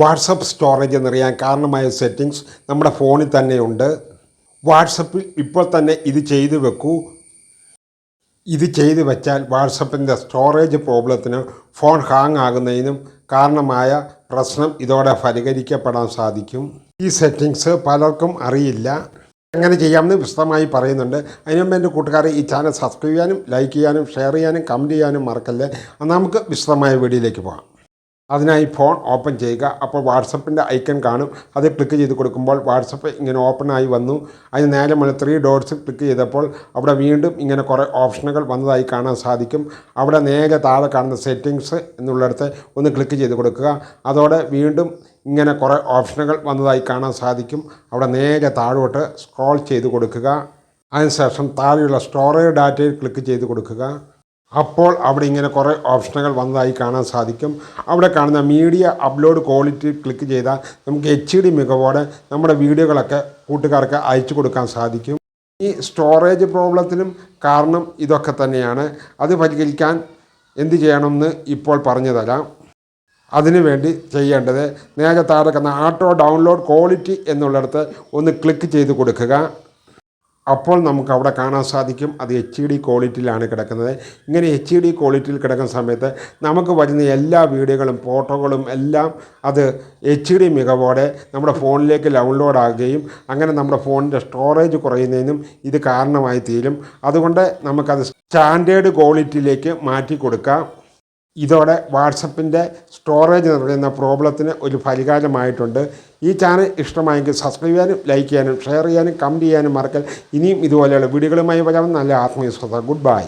WhatsApp storage എന്നറിയാൻ കാരണമായ settings നമ്മുടെ ഫോണിൽ തന്നെയുണ്ട് വാട്സപ്പിൽ ഇപ്പോൾ തന്നെ ഇത് ചെയ്തു വെക്കൂ. ഇത് ചെയ്തു വെച്ചാൽ വാട്സപ്പിന്റെ സ്റ്റോറേജ് പ്രോബ്ലത്തിന് ഫോൺ ഹാങ് ആകുന്നതിനും കാരണമായ പ്രശ്നം ഇതോടെ പരിഹരിക്കപ്പെടാൻ സാധിക്കും. ഈ സെറ്റിങ്സ് പലർക്കും അറിയില്ല. എങ്ങനെ ചെയ്യാമെന്ന് വിശദമായി പറയുന്നുണ്ട്. അതിനുമുമ്പ് എന്റെ കൂട്ടുകാരെ ഈ ചാനൽ സബ്സ്ക്രൈബ് ചെയ്യാനും ലൈക്ക് ചെയ്യാനും ഷെയർ ചെയ്യാനും കമന്റ് ചെയ്യാനും മറക്കല്ലേ. നമുക്ക് വിശദമായ വീഡിയോയിലേക്ക് പോകാം. അതിനായി ഫോൺ ഓപ്പൺ ചെയ്യുക. അപ്പോൾ വാട്സപ്പിന്റെ ഐക്കൺ കാണും. അത് ക്ലിക്ക് ചെയ്ത് കൊടുക്കുമ്പോൾ വാട്സപ്പ് ഇങ്ങനെ ഓപ്പൺ ആയി വന്നു. അതിന് നേരെ മുതൽ ത്രീ ഡോട്ട്സ് ക്ലിക്ക് ചെയ്തപ്പോൾ അവിടെ വീണ്ടും ഇങ്ങനെ കുറേ ഓപ്ഷനുകൾ വന്നതായി കാണാൻ സാധിക്കും. അവിടെ നേരെ താഴെ കാണുന്ന സെറ്റിങ്സ് എന്നുള്ളിടത്ത് ഒന്ന് ക്ലിക്ക് ചെയ്ത് കൊടുക്കുക. അതോടെ വീണ്ടും ഇങ്ങനെ കുറേ ഓപ്ഷനുകൾ വന്നതായി കാണാൻ സാധിക്കും. അവിടെ നേരെ താഴോട്ട് സ്ക്രോൾ ചെയ്ത് കൊടുക്കുക. അതിനുശേഷം താഴെയുള്ള സ്റ്റോറേജ് ഡാറ്റയിൽ ക്ലിക്ക് ചെയ്ത് കൊടുക്കുക. അപ്പോൾ അവിടെ ഇങ്ങനെ കുറേ ഓപ്ഷനുകൾ വന്നതായി കാണാൻ സാധിക്കും. അവിടെ കാണുന്ന മീഡിയ അപ്ലോഡ് ക്വാളിറ്റി ക്ലിക്ക് ചെയ്താൽ നമുക്ക് എച്ച് ഡി മികവോടെ നമ്മുടെ വീഡിയോകളൊക്കെ കൂട്ടുകാർക്ക് അയച്ചു കൊടുക്കാൻ സാധിക്കും. ഈ സ്റ്റോറേജ് പ്രോബ്ലത്തിനും കാരണം ഇതൊക്കെ തന്നെയാണ്. അത് പരിഹരിക്കാൻ എന്ത് ചെയ്യണമെന്ന് ഇപ്പോൾ പറഞ്ഞു തരാം അതിനുവേണ്ടി ചെയ്യേണ്ടത് നേരെ താഴെ കിടക്കുന്ന ആട്ടോ ഡൗൺലോഡ് ക്വാളിറ്റി എന്നുള്ളിടത്ത് ഒന്ന് ക്ലിക്ക് ചെയ്ത് കൊടുക്കുക. അപ്പോൾ നമുക്ക് അവിടെ കാണാൻ സാധിക്കും അത് എച്ച് ഡി ക്വാളിറ്റിയിലാണ് കിടക്കുന്നത്. ഇങ്ങനെ എച്ച് ഡി ക്വാളിറ്റിയിൽ കിടക്കുന്ന സമയത്ത് നമുക്ക് വരുന്ന എല്ലാ വീഡിയോകളും ഫോട്ടോകളും എല്ലാം അത് എച്ച് ഡി മികവോടെ നമ്മുടെ ഫോണിലേക്ക് ഡൗൺലോഡ് ആകുകയും അങ്ങനെ നമ്മുടെ ഫോണിന്റെ സ്റ്റോറേജ് കുറയുന്നതിനും ഇത് കാരണമായി തീരും. അതുകൊണ്ട് നമുക്കത് സ്റ്റാൻഡേർഡ് ക്വാളിറ്റിയിലേക്ക് മാറ്റി കൊടുക്കാം. ഇതോടെ വാട്സപ്പിന്റെ സ്റ്റോറേജ് നിറയുന്ന പ്രോബ്ലത്തിന് ഒരു പരിഹാരമായിട്ടുണ്ട്. ഈ ചാനൽ ഇഷ്ടമായെങ്കിൽ സബ്സ്ക്രൈബ് ചെയ്യാനും ലൈക്ക് ചെയ്യാനും ഷെയർ ചെയ്യാനും കമന്റ് ചെയ്യാനും മറക്കൽ. ഇനിയും ഇതുപോലെയുള്ള വീഡിയോകളുമായി വരാം. നല്ല ആത്മവിശ്വാസം. Good bye.